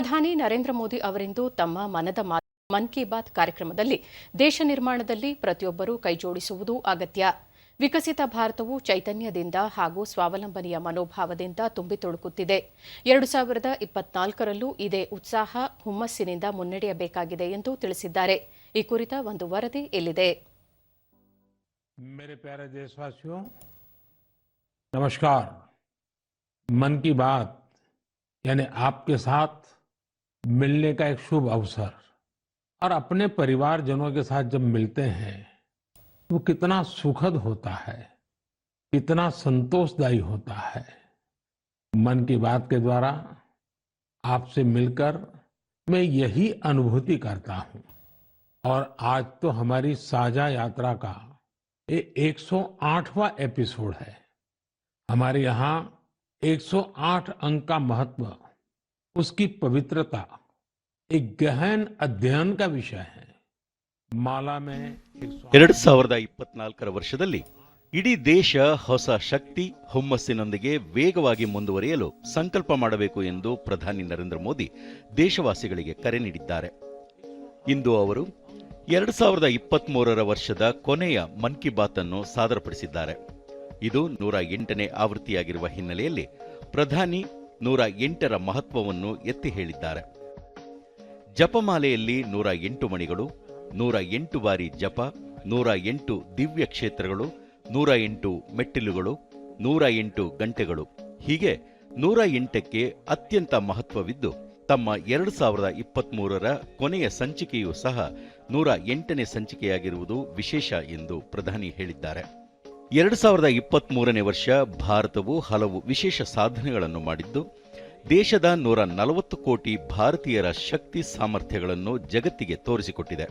ಪ್ರಧಾನಿ ನರೇಂದ್ರ ಮೋದಿ ಅವರಿಂದು ತಮ್ಮ ಮನದ ಮಾತು ಮನ್ ಕಿ ಬಾತ್ ಕಾರ್ಯಕ್ರಮದಲ್ಲಿ ದೇಶ ನಿರ್ಮಾಣದಲ್ಲಿ ಪ್ರತಿಯೊಬ್ಬರೂ ಕೈಜೋಡಿಸುವುದು ಅಗತ್ಯ ವಿಕಸಿತ ಭಾರತವು ಚೈತನ್ಯದಿಂದ ಹಾಗೂ ಸ್ವಾವಲಂಬನೆಯ ಮನೋಭಾವದಿಂದ ತುಂಬಿ ತುಳುಕುತ್ತಿದೆ ಎರಡು ಸಾವಿರದ ಇಪ್ಪತ್ನಾಲ್ಕರಲ್ಲೂ ಇದೇ ಉತ್ಸಾಹ ಹುಮ್ಮಸ್ಸಿನಿಂದ ಮುನ್ನಡೆಯಬೇಕಾಗಿದೆ ಎಂದು ತಿಳಿಸಿದ್ದಾರೆ ಈ ಕುರಿತ ಒಂದು ವರದಿ ಇಲ್ಲಿದೆ मेरे प्यारे देशवासियों नमस्कार मन की बात यानी आपके साथ मिलने का एक शुभ अवसर। और अपने परिवारजनों के साथ जब मिलते हैं, वो कितना सुखद होता है, कितना संतोषदायी होता है। मन की बात के द्वारा आपसे मिलकर मैं यही अनुभूति करता हूँ। और आज तो हमारी साझा यात्रा का ये 108वां एपिसोड है। हमारे यहाँ 108 अंक का महत्व उसकी पवित्रता एक गहन अध्ययन का विषय है माला में 108 ಎರಡು ಸಾವಿರದ ಇಪ್ಪತ್ನಾಲ್ಕರ ವರ್ಷದಲ್ಲಿ ಇಡೀ ದೇಶ ಹೊಸ ಶಕ್ತಿ ಹುಮ್ಮಸ್ಸಿನೊಂದಿಗೆ ವೇಗವಾಗಿ ಮುಂದುವರಿಯಲು ಸಂಕಲ್ಪ ಮಾಡಬೇಕು ಎಂದು ಪ್ರಧಾನಿ ನರೇಂದ್ರ ಮೋದಿ ದೇಶವಾಸಿಗಳಿಗೆ ಕರೆ ನೀಡಿದ್ದಾರೆ ಇಂದು ಅವರು ಎರಡು ಸಾವಿರದ ಇಪ್ಪತ್ಮೂರರ ವರ್ಷದ ಕೊನೆಯ ಮನ್ ಕಿ ಬಾತ್ ಅನ್ನು ಸಾದರಪಡಿಸಿದ್ದಾರೆ ಇದು ನೂರ ಎಂಟನೇ ಆವೃತ್ತಿಯಾಗಿರುವ ಹಿನ್ನೆಲೆಯಲ್ಲಿ ಪ್ರಧಾನಿ ನೂರ ಎಂಟರ ಮಹತ್ವವನ್ನು ಎತ್ತಿ ಹೇಳಿದ್ದಾರೆ. ಜಪಮಾಲೆಯಲ್ಲಿ ನೂರ ಎಂಟು ಮಣಿಗಳು ನೂರ ಎಂಟು ಬಾರಿ ಜಪ ನೂರ ಎಂಟು ದಿವ್ಯ ಕ್ಷೇತ್ರಗಳು ನೂರ ಎಂಟು ಮೆಟ್ಟಿಲುಗಳು ನೂರ ಎಂಟು ಗಂಟೆಗಳು. ಹೀಗೆ ನೂರ ಎಂಟಕ್ಕೆ ಅತ್ಯಂತ ಮಹತ್ವವಿದ್ದು, ತಮ್ಮ ಎರಡು ಸಾವಿರದ ಇಪ್ಪತ್ಮೂರರ ಕೊನೆಯ ಸಂಚಿಕೆಯೂ ಸಹ ನೂರ ಎಂಟನೇ ಸಂಚಿಕೆಯಾಗಿರುವುದು ವಿಶೇಷ ಎಂದು ಪ್ರಧಾನಿ ಹೇಳಿದ್ದಾರೆ. ಎರಡು ಸಾವಿರದ ಇಪ್ಪತ್ಮೂರನೇ ವರ್ಷ ಭಾರತವು ಹಲವು ವಿಶೇಷ ಸಾಧನೆಗಳನ್ನು ಮಾಡಿದ್ದು, ದೇಶದ ನೂರ ನಲವತ್ತು ಕೋಟಿ ಭಾರತೀಯರ ಶಕ್ತಿ ಸಾಮರ್ಥ್ಯಗಳನ್ನು ಜಗತ್ತಿಗೆ ತೋರಿಸಿಕೊಟ್ಟಿದೆ.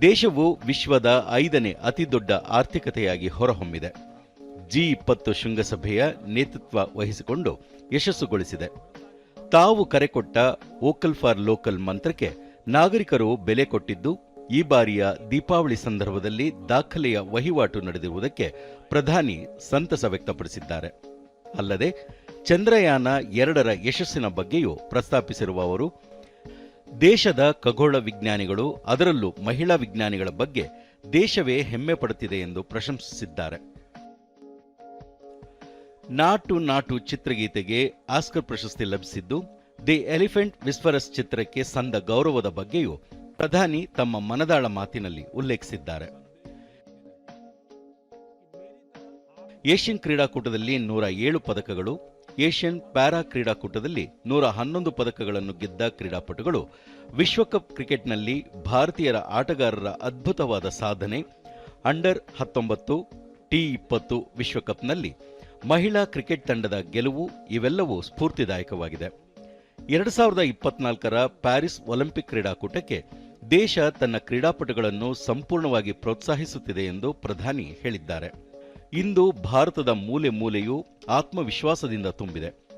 ದೇಶವು ವಿಶ್ವದ ಐದನೇ ಅತಿದೊಡ್ಡ ಆರ್ಥಿಕತೆಯಾಗಿ ಹೊರಹೊಮ್ಮಿದೆ. ಜಿ ಇಪ್ಪತ್ತು ಶೃಂಗಸಭೆಯ ನೇತೃತ್ವ ವಹಿಸಿಕೊಂಡು ಯಶಸ್ಸುಗೊಳಿಸಿದೆ. ತಾವು ಕರೆಕೊಟ್ಟ ವೋಕಲ್ ಫಾರ್ ಲೋಕಲ್ ಮಂತ್ರಕ್ಕೆ ನಾಗರಿಕರು ಬೆಲೆ ಕೊಟ್ಟಿದ್ದು ಈ ಬಾರಿಯ ದೀಪಾವಳಿ ಸಂದರ್ಭದಲ್ಲಿ ದಾಖಲೆಯ ವಹಿವಾಟು ನಡೆದಿರುವುದಕ್ಕೆ ಪ್ರಧಾನಿ ಸಂತಸ ವ್ಯಕ್ತಪಡಿಸಿದ್ದಾರೆ. ಅಲ್ಲದೆ ಚಂದ್ರಯಾನ ಎರಡರ ಯಶಸ್ಸಿನ ಬಗ್ಗೆಯೂ ಪ್ರಸ್ತಾಪಿಸಿರುವ ಅವರು, ದೇಶದ ಖಗೋಳ ವಿಜ್ಞಾನಿಗಳು, ಅದರಲ್ಲೂ ಮಹಿಳಾ ವಿಜ್ಞಾನಿಗಳ ಬಗ್ಗೆ ದೇಶವೇ ಹೆಮ್ಮೆ ಪಡುತ್ತಿದೆ ಎಂದು ಪ್ರಶಂಸಿಸಿದ್ದಾರೆ. ನಾಟು ನಾಟು ಚಿತ್ರಗೀತೆಗೆ ಆಸ್ಕರ್ ಪ್ರಶಸ್ತಿ ಲಭಿಸಿದ್ದು, ದಿ ಎಲಿಫೆಂಟ್ ವಿಸ್ಫರಸ್ ಚಿತ್ರಕ್ಕೆ ಸಂದ ಗೌರವದ ಬಗ್ಗೆಯೂ ಪ್ರಧಾನಿ ತಮ್ಮ ಮನದಾಳ ಮಾತಿನಲ್ಲಿ ಉಲ್ಲೇಖಿಸಿದ್ದಾರೆ. ಏಷ್ಯನ್ ಕ್ರೀಡಾಕೂಟದಲ್ಲಿ ನೂರ ಏಳು ಪದಕಗಳು, ಏಷ್ಯನ್ ಪ್ಯಾರಾ ಕ್ರೀಡಾಕೂಟದಲ್ಲಿ ನೂರ ಹನ್ನೊಂದು ಪದಕಗಳನ್ನು ಗೆದ್ದ ಕ್ರೀಡಾಪಟುಗಳು, ವಿಶ್ವಕಪ್ ಕ್ರಿಕೆಟ್ನಲ್ಲಿ ಭಾರತೀಯರ ಆಟಗಾರರ ಅದ್ಭುತವಾದ ಸಾಧನೆ, ಅಂಡರ್ ಹತ್ತೊಂಬತ್ತು, ಟಿ ಇಪ್ಪತ್ತು ವಿಶ್ವಕಪ್ನಲ್ಲಿ ಮಹಿಳಾ ಕ್ರಿಕೆಟ್ ತಂಡದ ಗೆಲುವು ಇವೆಲ್ಲವೂ ಸ್ಫೂರ್ತಿದಾಯಕವಾಗಿದೆ. ಎರಡು ಸಾವಿರದ ಇಪ್ಪತ್ನಾಲ್ಕರ ಪ್ಯಾರಿಸ್ ಒಲಿಂಪಿಕ್ ಕ್ರೀಡಾಕೂಟಕ್ಕೆ ದೇಶ ತನ್ನ ಕ್ರೀಡಾಪಟುಗಳನ್ನು ಸಂಪೂರ್ಣವಾಗಿ ಪ್ರೋತ್ಸಾಹಿಸುತ್ತಿದೆ ಎಂದು ಪ್ರಧಾನಿ ಹೇಳಿದ್ದಾರೆ. ಇಂದು ಭಾರತದ ಮೂಲೆ ಮೂಲೆಯೂ ಆತ್ಮವಿಶ್ವಾಸದಿಂದ ತುಂಬಿದೆ.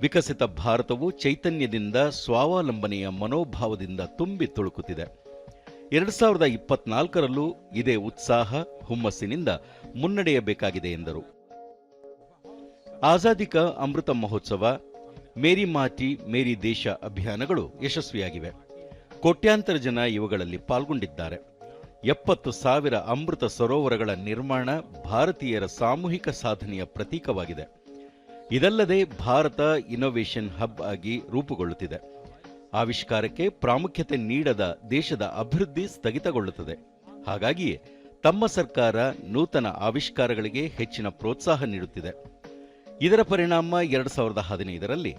ವಿಕಸಿತ ಭಾರತವು ಚೈತನ್ಯದಿಂದ, ಸ್ವಾವಲಂಬನೆಯ ಮನೋಭಾವದಿಂದ ತುಂಬಿ ತುಳುಕುತ್ತಿದೆ. ಎರಡು ಸಾವಿರದ ಇಪ್ಪತ್ನಾಲ್ಕರಲ್ಲೂ ಇದೇ ಉತ್ಸಾಹ, ಹುಮ್ಮಸ್ಸಿನಿಂದ ಮುನ್ನಡೆಯಬೇಕಾಗಿದೆ ಎಂದರು. ಆಜಾದಿಕ ಅಮೃತ ಮಹೋತ್ಸವ, ಮೇರಿ ಮಾಟಿ ಮೇರಿ ದೇಶ ಅಭಿಯಾನಗಳು ಯಶಸ್ವಿಯಾಗಿವೆ. ಕೋಟ್ಯಾಂತರ ಜನ ಇವುಗಳಲ್ಲಿ ಪಾಲ್ಗೊಂಡಿದ್ದಾರೆ. ಎಪ್ಪತ್ತು ಸಾವಿರ ಅಮೃತ ಸರೋವರಗಳ ನಿರ್ಮಾಣ ಭಾರತೀಯರ ಸಾಮೂಹಿಕ ಸಾಧನೆಯ ಪ್ರತೀಕವಾಗಿದೆ. ಇದಲ್ಲದೆ ಭಾರತ ಇನ್ನೋವೇಷನ್ ಹಬ್ ಆಗಿ ರೂಪುಗೊಳ್ಳುತ್ತಿದೆ. ಆವಿಷ್ಕಾರಕ್ಕೆ ಪ್ರಾಮುಖ್ಯತೆ ನೀಡದ ದೇಶದ ಅಭಿವೃದ್ಧಿ ಸ್ಥಗಿತಗೊಳ್ಳುತ್ತದೆ. ಹಾಗಾಗಿಯೇ ತಮ್ಮ ಸರ್ಕಾರ ನೂತನ ಆವಿಷ್ಕಾರಗಳಿಗೆ ಹೆಚ್ಚಿನ ಪ್ರೋತ್ಸಾಹ ನೀಡುತ್ತಿದೆ. ಇದರ ಪರಿಣಾಮ ಎರಡು ಸಾವಿರದ ಹದಿನೈದರಲ್ಲಿ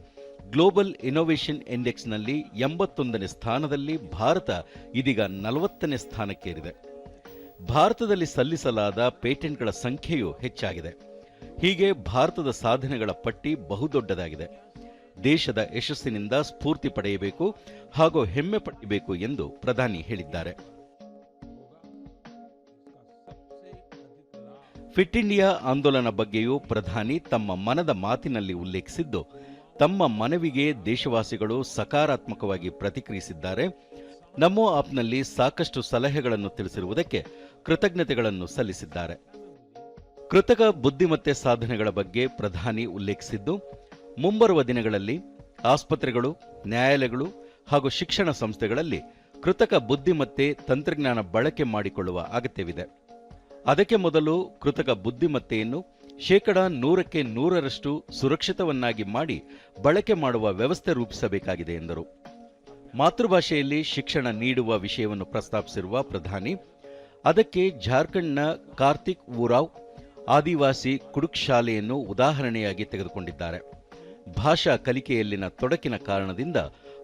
ಗ್ಲೋಬಲ್ ಇನ್ನೋವೇಷನ್ ಇಂಡೆಕ್ಸ್ನಲ್ಲಿ ಎಂಬತ್ತೊಂದನೇ ಸ್ಥಾನದಲ್ಲಿ ಭಾರತ ಇದೀಗ ನಲವತ್ತನೇ ಸ್ಥಾನಕ್ಕೇರಿದೆ. ಭಾರತದಲ್ಲಿ ಸಲ್ಲಿಸಲಾದ ಪೇಟೆಂಟ್ಗಳ ಸಂಖ್ಯೆಯೂ ಹೆಚ್ಚಾಗಿದೆ. ಹೀಗೆ ಭಾರತದ ಸಾಧನೆಗಳ ಪಟ್ಟಿ ಬಹುದೊಡ್ಡದಾಗಿದೆ. ದೇಶದ ಯಶಸ್ಸಿನಿಂದ ಸ್ಫೂರ್ತಿ ಪಡೆಯಬೇಕು ಹಾಗೂ ಹೆಮ್ಮೆ ಪಡೆಯಬೇಕು ಎಂದು ಪ್ರಧಾನಿ ಹೇಳಿದ್ದಾರೆ. ಫಿಟ್ ಇಂಡಿಯಾ ಆಂದೋಲನ ಬಗ್ಗೆಯೂ ಪ್ರಧಾನಿ ತಮ್ಮ ಮನದ ಮಾತಿನಲ್ಲಿ ಉಲ್ಲೇಖಿಸಿದ್ದು ತಮ್ಮ ಮನವಿಗೆ ದೇಶವಾಸಿಗಳು ಸಕಾರಾತ್ಮಕವಾಗಿ ಪ್ರತಿಕ್ರಿಯಿಸಿದ್ದಾರೆ. ನಮೋ ಆಪ್ನಲ್ಲಿ ಸಾಕಷ್ಟು ಸಲಹೆಗಳನ್ನು ತಿಳಿಸಿರುವುದಕ್ಕೆ ಕೃತಜ್ಞತೆಗಳನ್ನು ಸಲ್ಲಿಸಿದ್ದಾರೆ. ಕೃತಕ ಬುದ್ಧಿಮತ್ತೆ ಸಾಧನೆಗಳ ಬಗ್ಗೆ ಪ್ರಧಾನಿ ಉಲ್ಲೇಖಿಸಿದ್ದು, ಮುಂಬರುವ ದಿನಗಳಲ್ಲಿ ಆಸ್ಪತ್ರೆಗಳು, ನ್ಯಾಯಾಲಯಗಳು ಹಾಗೂ ಶಿಕ್ಷಣ ಸಂಸ್ಥೆಗಳಲ್ಲಿ ಕೃತಕ ಬುದ್ಧಿಮತ್ತೆ ತಂತ್ರಜ್ಞಾನ ಬಳಕೆ ಮಾಡಿಕೊಳ್ಳುವ ಅಗತ್ಯವಿದೆ. ಅದಕ್ಕೆ ಮೊದಲು ಕೃತಕ ಬುದ್ಧಿಮತ್ತೆಯನ್ನು ಶೇಕಡ ನೂರಕ್ಕೆ ನೂರರಷ್ಟು ಸುರಕ್ಷಿತವನ್ನಾಗಿ ಮಾಡಿ ಬಳಕೆ ಮಾಡುವ ವ್ಯವಸ್ಥೆ ರೂಪಿಸಬೇಕಾಗಿದೆ ಎಂದರು. ಮಾತೃಭಾಷೆಯಲ್ಲಿ ಶಿಕ್ಷಣ ನೀಡುವ ವಿಷಯವನ್ನು ಪ್ರಸ್ತಾಪಿಸಿರುವ ಪ್ರಧಾನಿ, ಅದಕ್ಕೆ ಜಾರ್ಖಂಡ್ನ ಕಾರ್ತಿಕ್ ಊರಾವ್ ಆದಿವಾಸಿ ಕುಡುಕ್ ಶಾಲೆಯನ್ನು ಉದಾಹರಣೆಯಾಗಿ ತೆಗೆದುಕೊಂಡಿದ್ದಾರೆ. ಭಾಷಾ ಕಲಿಕೆಯಲ್ಲಿನ ತೊಡಕಿನ ಕಾರಣದಿಂದ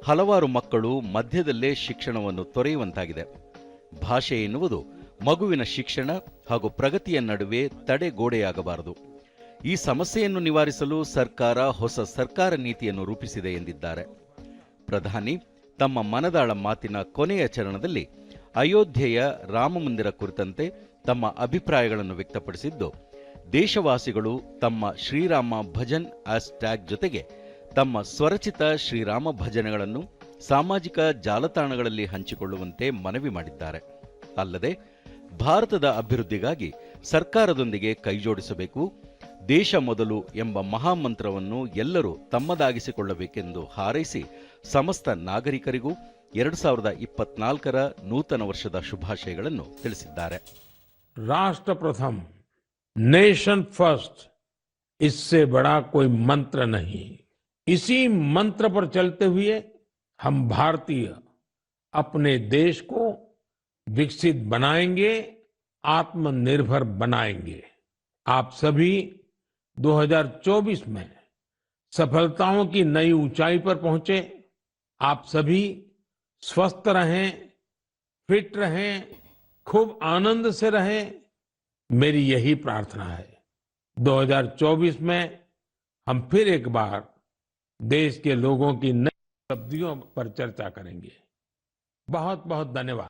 ಹಲವಾರು ಮಕ್ಕಳು ಮಧ್ಯದಲ್ಲೇ ಶಿಕ್ಷಣವನ್ನು ತೊರೆಯುವಂತಾಗಿದೆ. ಭಾಷೆ ಎನ್ನುವುದು ಮಗುವಿನ ಶಿಕ್ಷಣ ಹಾಗೂ ಪ್ರಗತಿಯ ನಡುವೆ ತಡೆಗೋಡೆಯಾಗಬಾರದು ಈ ಸಮಸ್ಯೆಯನ್ನು ನಿವಾರಿಸಲು ಸರ್ಕಾರ ಹೊಸ ಸರ್ಕಾರ ನೀತಿಯನ್ನು ರೂಪಿಸಿದೆ ಎಂದಿದ್ದಾರೆ. ಪ್ರಧಾನಿ, ತಮ್ಮ ಮನದಾಳ ಮಾತಿನ ಕೊನೆಯ ಚರಣದಲ್ಲಿ ಅಯೋಧ್ಯೆಯ ರಾಮಮಂದಿರ ಕುರಿತಂತೆ ತಮ್ಮ ಅಭಿಪ್ರಾಯಗಳನ್ನು ವ್ಯಕ್ತಪಡಿಸಿದ್ದು, ದೇಶವಾಸಿಗಳು ತಮ್ಮ ಶ್ರೀರಾಮ ಭಜನ್ ಆಸ್ ಟ್ಯಾಗ್ ಜೊತೆಗೆ ತಮ್ಮ ಸ್ವರಚಿತ ಶ್ರೀರಾಮ ಭಜನೆಗಳನ್ನು ಸಾಮಾಜಿಕ ಜಾಲತಾಣಗಳಲ್ಲಿ ಹಂಚಿಕೊಳ್ಳುವಂತೆ ಮನವಿ ಮಾಡಿದ್ದಾರೆ. ಅಲ್ಲದೆ ಭಾರತದ ಅಭಿವೃದ್ಧಿಗಾಗಿ ಸರ್ಕಾರದೊಂದಿಗೆ ಕೈಜೋಡಿಸಬೇಕು ದೇಶ ಮೊದಲು ಎಂಬ ಮಹಾಮಂತ್ರವನ್ನು ಎಲ್ಲರೂ ತಮ್ಮದಾಗಿಸಿಕೊಳ್ಳಬೇಕೆಂದು ಹಾರೈಸಿ ಸಮಸ್ತ ನಾಗರಿಕರಿಗೂ ಎರಡು ಸಾವಿರದ ಇಪ್ಪತ್ನಾಲ್ಕರ ನೂತನ ವರ್ಷದ ಶುಭಾಶಯಗಳನ್ನು ತಿಳಿಸಿದ್ದಾರೆ राष्ट्र प्रथम नेशन फर्स्ट इससे बड़ा कोई मंत्र नहीं इसी मंत्र पर चलते हुए हम भारतीय अपने देश को विकसित बनाएँगे, आत्मनिर्भर बनाएँगे। आप सभी 2024 में सफलताओं की नई ऊंचाई पर पहुँचे। आप सभी स्वस्थ रहें, फिट रहें, खूब आनंद से रहें। मेरी यही प्रार्थना है। 2024 में हम फिर एक बार देश के लोगों की नई उपलब्धियों पर चर्चा करेंगे। बहुत बहुत धन्यवाद।